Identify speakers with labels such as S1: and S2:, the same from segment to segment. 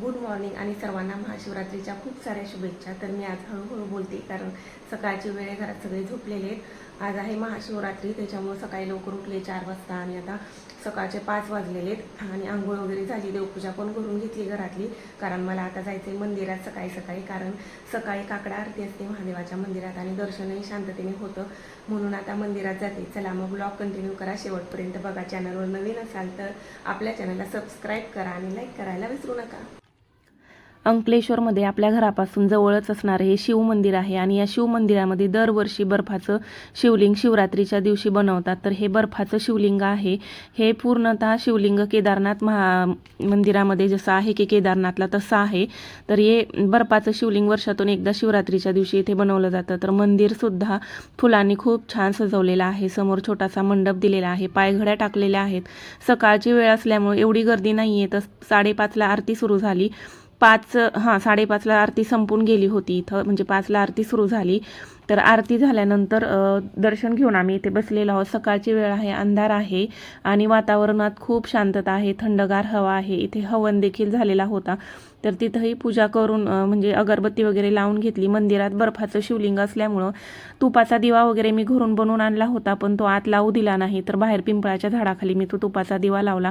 S1: Good morning आणि सर्वांना महाशिवरात्रीच्या खूप साऱ्या शुभेच्छा. तर मी आज हळूहळू बोलते कारण सकाळची वेळ घरात सगळे झोपलेले आहेत. आज आहे महाशिवरात्री त्याच्यामुळे सकाळी लवकर उठले चार वाजता आणि आता सकाळचे पाच वाजलेले आहेत. आणि आंघोळ वगैरे झाली देवपूजा पण करून घेतली घरातली. कारण मला आता जायचं आहे मंदिरात सकाळी सकाळी कारण सकाळी काकडा आरती असते महादेवाच्या मंदिरात आणि दर्शनही शांततेने होतं. म्हणून आता मंदिरात जाते. चला मग ब्लॉग कंटिन्यू करा. शेवटपर्यंत बघा. चॅनलवर नवीन असाल तर आपल्या चॅनलला सबस्क्राईब करा आणि लाईक करायला विसरू नका. अंकलेश्वरमध्ये आपल्या घरापासून जवळच असणारं हे शिव मंदिर आहे आणि या शिव मंदिरामध्ये दरवर्षी बर्फाचं शिवलिंग शिवरात्रीच्या दिवशी बनवतात. तर हे बर्फाचं शिवलिंग आहे. हे पूर्णतः शिवलिंग केदारनाथ महा मंदिरामध्ये जसं आहे की केदारनाथला तसं आहे. तर हे बर्फाचं शिवलिंग वर्षातून एकदा शिवरात्रीच्या दिवशी इथे बनवलं जातं. तर मंदिरसुद्धा फुलांनी खूप छान सजवलेलं आहे. समोर छोटासा मंडप दिलेला आहे. पायघड्या टाकलेल्या आहेत. सकाळची वेळ असल्यामुळे एवढी गर्दी नाही आहे तर साडेपाचला आरती सुरू झाली. पाच हां साडेपाचला आरती संपून गेली होती इथं. म्हणजे पाचला आरती सुरू झाली. तर आरती झाल्यानंतर दर्शन घेऊन आम्ही इथे बसलेलो आहोत. सकाळची वेळ आहे अंधार आहे आणि वातावरणात खूप शांतता आहे थंडगार हवा आहे. इथे हवन देखील झालेला होता. तर तिथंही पूजा करून म्हणजे अगरबत्ती वगैरे लावून घेतली. मंदिरात बर्फाचं शिवलिंग असल्यामुळं तुपाचा दिवा वगैरे मी घरून बनवून आणला होता पण तो आत लावू दिला नाही. तर बाहेर पिंपळाच्या झाडाखाली मी तो तुपाचा दिवा लावला.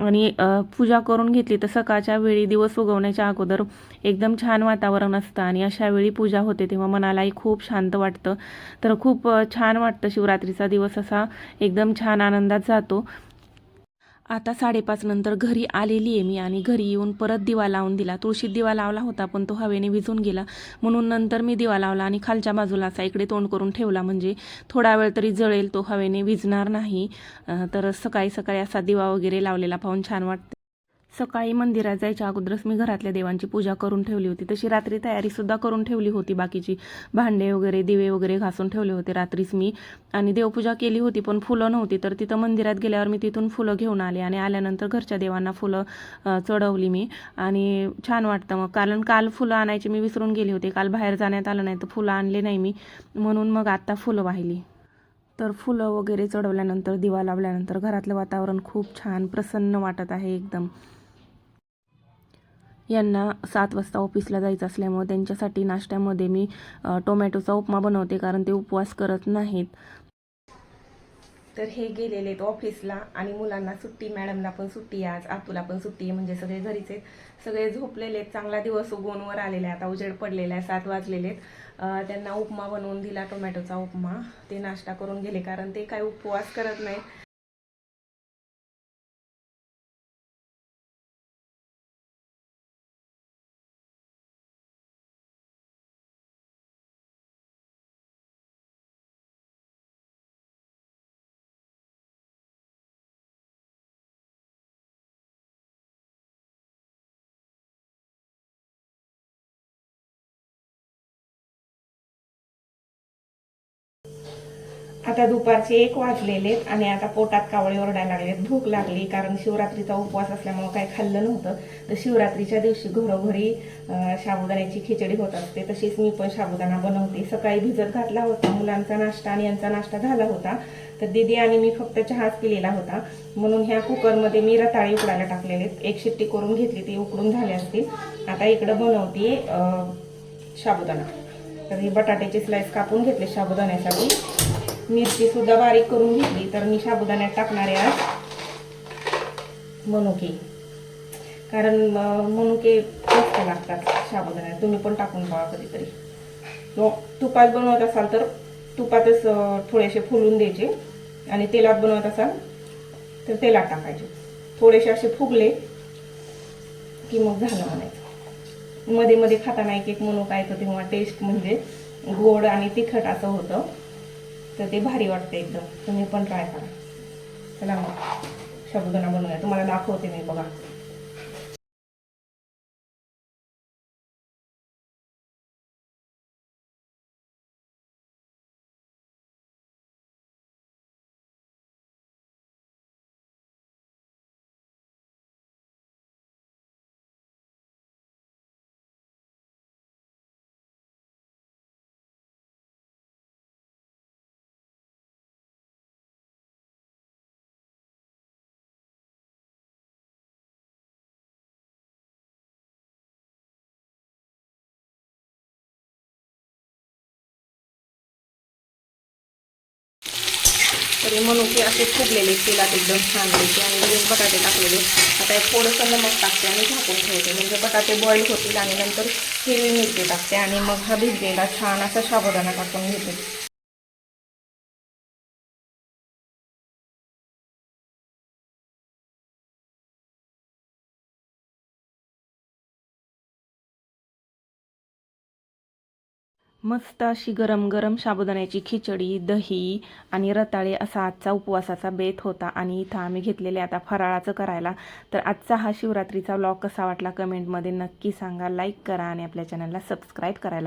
S1: आणि पूजा करून घेतली तर सकाळच्या वेळी दिवस उगवण्याच्या अगोदर एकदम छान वातावरण असतं आणि अशा वेळी पूजा होते तेव्हा मनालाही खूप शांत वाटतं. तर खूप छान वाटतं शिवरात्रीचा दिवस असा एकदम छान आनंदात जातो. आता साडेपाच नंतर घरी आलेली आहे मी आणि घरी येऊन परत दिवा लावून दिला. तुळशीत दिवा लावला होता पण तो हवेने विझून गेला. म्हणून नंतर मी दिवा लावला आणि खालच्या बाजूला असा इकडे तोंड करून ठेवला. म्हणजे थोडा वेळ तरी जळेल तो हवेने विझणार नाही. तर सकाळी सकाळी असा दिवा वगैरे लावलेला. पाहून छान वाटतं. सकाळी मंदिरात जायच्या अगोदरच मी घरातल्या देवांची पूजा करून ठेवली होती. तशी रात्री तयारीसुद्धा करून ठेवली होती. बाकीची भांडे वगैरे दिवे वगैरे घासून ठेवले होते रात्रीच मी. आणि देवपूजा केली होती पण फुलं नव्हती. तर तिथं मंदिरात गेल्यावर मी तिथून फुलं घेऊन आले आणि आल्यानंतर घरच्या देवांना फुलं चढवली मी. आणि छान वाटतं मग. कारण काल फुलं आणायची मी विसरून गेली होते. काल बाहेर जाण्यात आलं नाही तर फुलं आणले नाही मी. म्हणून मग आत्ता फुलं वाहिली. तर फुलं वगैरे चढवल्यानंतर दिवा लावल्यानंतर घरातलं वातावरण खूप छान प्रसन्न वाटत आहे एकदम. यांना सात वाजता ऑफिसला जायचं असल्यामुळे त्यांच्यासाठी नाश्त्यामध्ये मी टोमॅटोचा उपमा बनवते कारण ते उपवास करत नाहीत. तर हे गेलेले आहेत ऑफिसला आणि मुलांना सुट्टी मॅडमला पण सुट्टी आहे. आज आतूला पण सुट्टी आहे म्हणजे सगळे घरीच आहेत. सगळे झोपलेले आहेत. चांगला दिवस उगवणवर आलेले आलेला आहे आता उजेड पडलेला आहे सात वाजलेले आहेत. त्यांना उपमा बनवून दिला टोमॅटोचा उपमा. ते नाश्ता करून गेले कारण ते काय उपवास करत नाहीत. आता दुपारचे एक वाजलेले आणि आता पोटात कावळे ओरडायला लागले भूक लागली कारण शिवरात्रीचा उपवास असल्यामुळे काही खाल्लं नव्हतं. तर शिवरात्रीच्या दिवशी घरोघरी साबुदाण्याची खिचडी होत असते. तशीच मी पण साबुदाणा बनवते. सकाळी भिजत घातला होता. मुलांचा नाश्ता आणि यांचा नाश्ता झाला होता. तर दीदी आणि मी फक्त चहाच पिलेला होता. म्हणून ह्या कुकरमध्ये मी रताळी उकडायला टाकलेले आहेत. एक शिट्टी करून घेतली ती उकडून झाले असतील. आता इकडं बनवते साबुदाणा तर हे बटाट्याचे स्लाईस कापून घेतले साबुदाण्यासाठी मिरची सुद्धा बारीक करून घेतली तर मी साबुदाण्यात टाकणारे आज मनुके. कारण मनुके मस्त लागतात साबुदाण्यात. तुम्ही पण टाकून पहा कधीतरी. मग तुपात बनवत असाल तर तुपातच थोडेसे फुलून द्यायचे आणि तेलात बनवत असाल तर तेलात टाकायचे. थोडेसे असे फुगले की मग झालं म्हणायचं. मध्ये मध्ये खाताना एक एक मनुका येतो तेव्हा टेस्ट म्हणजे गोड आणि तिखट असं होतं. तर ते भारी वाटतं एकदम. तुम्ही पण ट्राय करा. चला मग. शब्दना बनवूया. तुम्हाला दाखवते मी बघा. तरी म्हणू की असे फुगलेले तेलात एकदम छान द्यायचे आणि लगेच बटाटे टाकलेले. आता एक थोडंसं नमक टाकते आणि झाकून ठेवते. म्हणजे बटाटे बॉईल होतील आणि नंतर हिरवी मिरची टाकते आणि मग हा भिजलेला छान असा साबुदाणा टाकून घेते. मस्त अशी गरम गरम साबुदाण्याची खिचडी दही आणि रताळे असा आजचा उपवासाचा बेत होता. आणि इथं आम्ही घेतलेले आता फराळाचं करायला. तर आजचा हा शिवरात्रीचा व्लॉग कसा वाटला कमेंटमध्ये नक्की सांगा. लाईक करा आणि आपल्या चॅनलला सबस्क्राईब करायला.